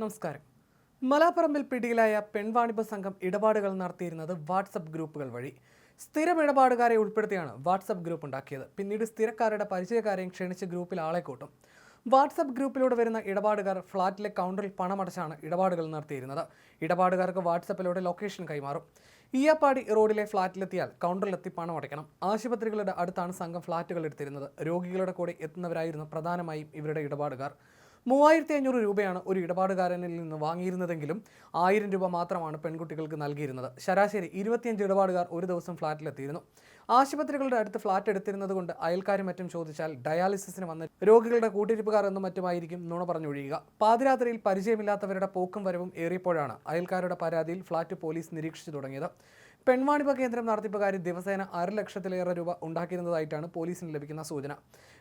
നമസ്കാരം. മലാപ്പറമ്പിൽ പിടിയിലായ പെൺവാണിഭ സംഘം ഇടപാടുകൾ നടത്തിയിരുന്നത് വാട്സപ്പ് ഗ്രൂപ്പുകൾ വഴി. സ്ഥിരം ഇടപാടുകാരെ ഉൾപ്പെടുത്തിയാണ് വാട്സപ്പ് ഗ്രൂപ്പ് ഉണ്ടാക്കിയത്. പിന്നീട് സ്ഥിരക്കാരുടെ പരിചയക്കാരെയും ക്ഷണിച്ച് ഗ്രൂപ്പിൽ ആളെ കൂട്ടും. വാട്സപ്പ് ഗ്രൂപ്പിലൂടെ വരുന്ന ഇടപാടുകാർ ഫ്ളാറ്റിലെ കൗണ്ടറിൽ പണമടച്ചാണ് ഇടപാടുകൾ നടത്തിയിരുന്നത്. ഇടപാടുകാർക്ക് വാട്സപ്പിലൂടെ ലൊക്കേഷൻ കൈമാറും. ഈയപ്പാടി റോഡിലെ ഫ്ളാറ്റിലെത്തിയാൽ കൗണ്ടറിലെത്തി പണം അടയ്ക്കണം ആശുപത്രികളുടെ അടുത്താണ് സംഘം ഫ്ളാറ്റുകൾ എടുത്തിരുന്നത്. രോഗികളുടെ കൂടെ എത്തുന്നവരായിരുന്നു പ്രധാനമായും ഇവരുടെ ഇടപാടുകാർ. മൂവായിരത്തി അഞ്ഞൂറ് രൂപയാണ് ഒരു ഇടപാടുകാരനിൽ നിന്ന് വാങ്ങിയിരുന്നതെങ്കിലും ആയിരം രൂപ മാത്രമാണ് പെൺകുട്ടികൾക്ക് നൽകിയിരുന്നത്. ശരാശരി ഇരുപത്തിയഞ്ച് ഇടപാടുകാർ ഒരു ദിവസം ഫ്ളാറ്റിലെത്തിയിരുന്നു ആശുപത്രികളുടെ അടുത്ത് ഫ്ളാറ്റ് എടുത്തിരുന്നത് കൊണ്ട് അയൽക്കാരും മറ്റും ചോദിച്ചാൽ ഡയാലിസിസിന് വന്ന രോഗികളുടെ കൂട്ടിരിപ്പുകാർ എന്നും മറ്റുമായിരിക്കും നുണ പറഞ്ഞൊഴിയുക. പാതിരാത്രിയിൽ പരിചയമില്ലാത്തവരുടെ പോക്കും വരവും ഏറിയപ്പോഴാണ് അയൽക്കാരുടെ പരാതിയിൽ ഫ്ളാറ്റ് പോലീസ് നിരീക്ഷിച്ചു തുടങ്ങിയത്. പെൺവാണിഭ കേന്ദ്രം നടത്തിപ്പുകാരി ദിവസേന അര ലക്ഷത്തിലേറെ രൂപ ഉണ്ടാക്കിയിരുന്നതായിട്ടാണ് പോലീസിന് ലഭിക്കുന്ന സൂചന.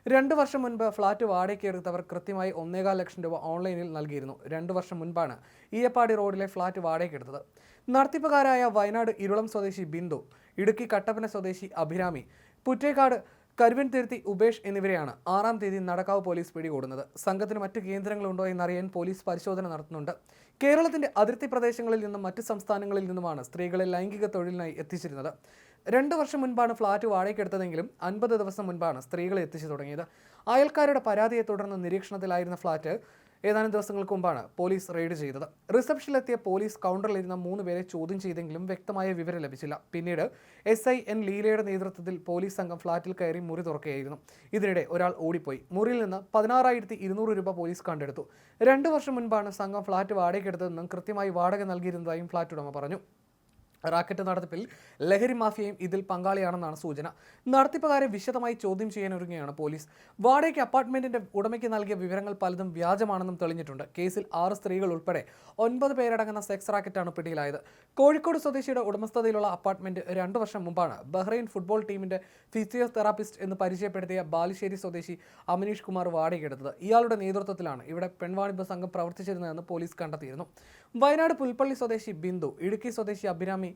രണ്ട് വർഷം മുൻപ് ഫ്ളാറ്റ് വാടകയ്ക്ക് എടുത്തവർ കൃത്യമായി ഒന്നേകാൽ ലക്ഷം രൂപ ഓൺലൈനിൽ നൽകിയിരുന്നു. രണ്ട് വർഷം മുൻപാണ് ഈയപ്പാടി റോഡിലെ ഫ്ളാറ്റ് വാടകയ്ക്ക് എടുത്തത് നടത്തിപ്പുകാരായ വയനാട് ഇരുളം സ്വദേശി ബിന്ദു ഇടുക്കി കട്ടപ്പന സ്വദേശി അഭിരാമി പുറ്റേക്കാട് കരുവൻ തിരുത്തി ഉപേഷ് എന്നിവരെയാണ് ആറാം തീയതി നടക്കാവ് പോലീസ് പിടികൂടുന്നത്. സംഘത്തിന് മറ്റ് കേന്ദ്രങ്ങളുണ്ടോ എന്നറിയാൻ പോലീസ് പരിശോധന നടത്തുന്നുണ്ട്. കേരളത്തിന്റെ അതിർത്തി പ്രദേശങ്ങളിൽ നിന്നും മറ്റ് സംസ്ഥാനങ്ങളിൽ നിന്നുമാണ് സ്ത്രീകളെ ലൈംഗിക തൊഴിലിനായി എത്തിച്ചിരുന്നത്. രണ്ടു വർഷം മുൻപാണ് ഫ്ളാറ്റ് വാടകയ്ക്കെടുത്തതെങ്കിലും അൻപത് ദിവസം മുൻപാണ് സ്ത്രീകളെ എത്തിച്ചു തുടങ്ങിയത്. അയൽക്കാരുടെ പരാതിയെ തുടർന്ന് നിരീക്ഷണത്തിലായിരുന്ന ഫ്ളാറ്റ് ഏതാനും ദിവസങ്ങൾക്ക് മുമ്പാണ് പോലീസ് റെയ്ഡ് ചെയ്തത്. റിസപ്ഷനിലെത്തിയ പോലീസ് കൗണ്ടറിലിരുന്ന മൂന്ന് പേരെ ചോദ്യം ചെയ്തെങ്കിലും വ്യക്തമായ വിവരം ലഭിച്ചില്ല. പിന്നീട് എസ് ഐ എൻ ലീലയുടെ നേതൃത്വത്തിൽ പോലീസ് സംഘം ഫ്ളാറ്റിൽ കയറി മുറി തുറക്കുകയായിരുന്നു. ഇതിനിടെ ഒരാൾ ഓടിപ്പോയി. മുറിയിൽ നിന്ന് പതിനാറായിരത്തി ഇരുന്നൂറ് രൂപ പോലീസ് കണ്ടെടുത്തു. രണ്ട് വർഷം മുൻപാണ് സംഘം ഫ്ളാറ്റ് വാടകയ്ക്കെടുത്തതെന്നും കൃത്യമായി വാടക നൽകിയിരുന്നതായും ഫ്ളാറ്റ് ഉടമ പറഞ്ഞു. റാക്കറ്റ് നടത്തിപ്പിൽ ലഹരി മാഫിയയും ഇതിൽ പങ്കാളിയാണെന്നാണ് സൂചന. നടത്തിപ്പുകാരെ വിശദമായി ചോദ്യം ചെയ്യാനൊരുങ്ങുകയാണ് പോലീസ്. വാടകയ്ക്ക് അപ്പാർട്ട്മെന്റിന്റെ ഉടമയ്ക്ക് നൽകിയ വിവരങ്ങൾ പലതും വ്യാജമാണെന്നും തെളിഞ്ഞിട്ടുണ്ട്. കേസിൽ ആറ് സ്ത്രീകൾ ഉൾപ്പെടെ ഒൻപത് പേരടങ്ങുന്ന സെക്സ് റാക്കറ്റാണ് പിടിയിലായത്. കോഴിക്കോട് സ്വദേശിയുടെ ഉടമസ്ഥതയിലുള്ള അപ്പാർട്ട്മെന്റ് രണ്ടു വർഷം മുമ്പാണ് ബഹ്റൈൻ ഫുട്ബോൾ ടീമിന്റെ ഫിസിയോതെറാപ്പിസ്റ്റ് എന്ന് പരിചയപ്പെടുത്തിയ ബാലുശ്ശേരി സ്വദേശി അമിനീഷ് കുമാർ വാടകയ്ക്കെടുത്തത് ഇയാളുടെ നേതൃത്വത്തിലാണ് ഇവിടെ പെൺവാണിഭ സംഘം പ്രവർത്തിച്ചിരുന്നതെന്ന് പോലീസ് കണ്ടെത്തിയിരുന്നു. വയനാട് പുൽപ്പള്ളി സ്വദേശി ബിന്ദു ഇടുക്കി സ്വദേശി അഭിരാമി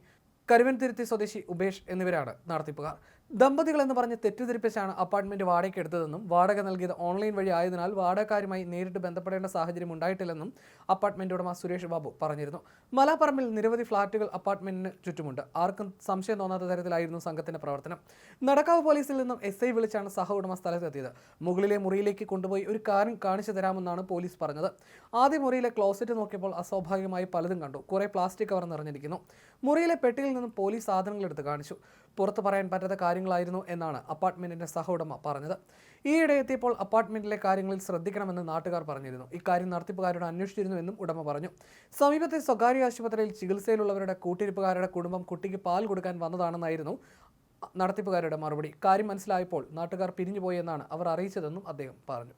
കരുവൻതിരുത്തി സ്വദേശി ഉപേഷ് എന്നിവരാണ് നടത്തിപ്പുകാർ. ദമ്പതികൾ എന്ന് പറഞ്ഞ് തെറ്റിദ്ധരിപ്പിച്ചാണ് അപ്പാർട്ട്മെന്റ് വാടകയ്ക്ക് എടുത്തതെന്നും വാടക നൽകിയത് ഓൺലൈൻ വഴി ആയതിനാൽ വാടകക്കാരുമായി നേരിട്ട് ബന്ധപ്പെടേണ്ട സാഹചര്യം ഉണ്ടായിട്ടില്ലെന്നും അപ്പാർട്ട്മെന്റ് ഉടമ സുരേഷ് ബാബു പറഞ്ഞിരുന്നു. മലാപ്പറമ്പിൽ നിരവധി ഫ്ളാറ്റുകൾ അപ്പാർട്ട്മെന്റിന് ചുറ്റുമുണ്ട്. ആർക്കും സംശയം തോന്നാത്ത തരത്തിലായിരുന്നു സംഘത്തിന്റെ പ്രവർത്തനം. നടക്കാവ് പോലീസിൽ നിന്നും എസ് ഐ വിളിച്ചാണ് സഹ ഉടമ സ്ഥലത്തെത്തിയത്. മുകളിലെ മുറിയിലേക്ക് കൊണ്ടുപോയി ഒരു കാര്യം കാണിച്ചു തരാമെന്നാണ് പോലീസ് പറഞ്ഞത്. ആദ്യ മുറിയിലെ ക്ലോസറ്റ് നോക്കിയപ്പോൾ അസ്വാഭാവികമായി പലതും കണ്ടു. കുറെ പ്ലാസ്റ്റിക് കവർ നിറഞ്ഞിരിക്കുന്നു. മുറിയിലെ പെട്ടിയിൽ നിന്നും പോലീസ് സാധനങ്ങൾ എടുത്ത് കാണിച്ചു. പുറത്ത് പറയാൻ പറ്റാത്ത കാര്യങ്ങളായിരുന്നു എന്നാണ് അപ്പാർട്ട്മെന്റിന്റെ സഹ ഉടമ പറഞ്ഞത്. ഈയിടെ എത്തിയപ്പോൾ അപ്പാർട്ട്മെന്റിലെ കാര്യങ്ങളിൽ ശ്രദ്ധിക്കണമെന്ന് നാട്ടുകാർ പറഞ്ഞിരുന്നു. ഇക്കാര്യം നടത്തിപ്പുകാരോട് അന്വേഷിച്ചിരുന്നുവെന്നും ഉടമ പറഞ്ഞു. സമീപത്തെ സ്വകാര്യ ആശുപത്രിയിൽ ചികിത്സയിലുള്ളവരുടെ കൂട്ടിരിപ്പുകാരുടെ കുടുംബം കുട്ടിക്ക് പാൽ കൊടുക്കാൻ വന്നതാണെന്നായിരുന്നു നടത്തിപ്പുകാരുടെ മറുപടി. കാര്യം മനസ്സിലായപ്പോൾ നാട്ടുകാർ പിരിഞ്ഞുപോയെന്നാണ് അവർ അറിയിച്ചതെന്നും അദ്ദേഹം പറഞ്ഞു.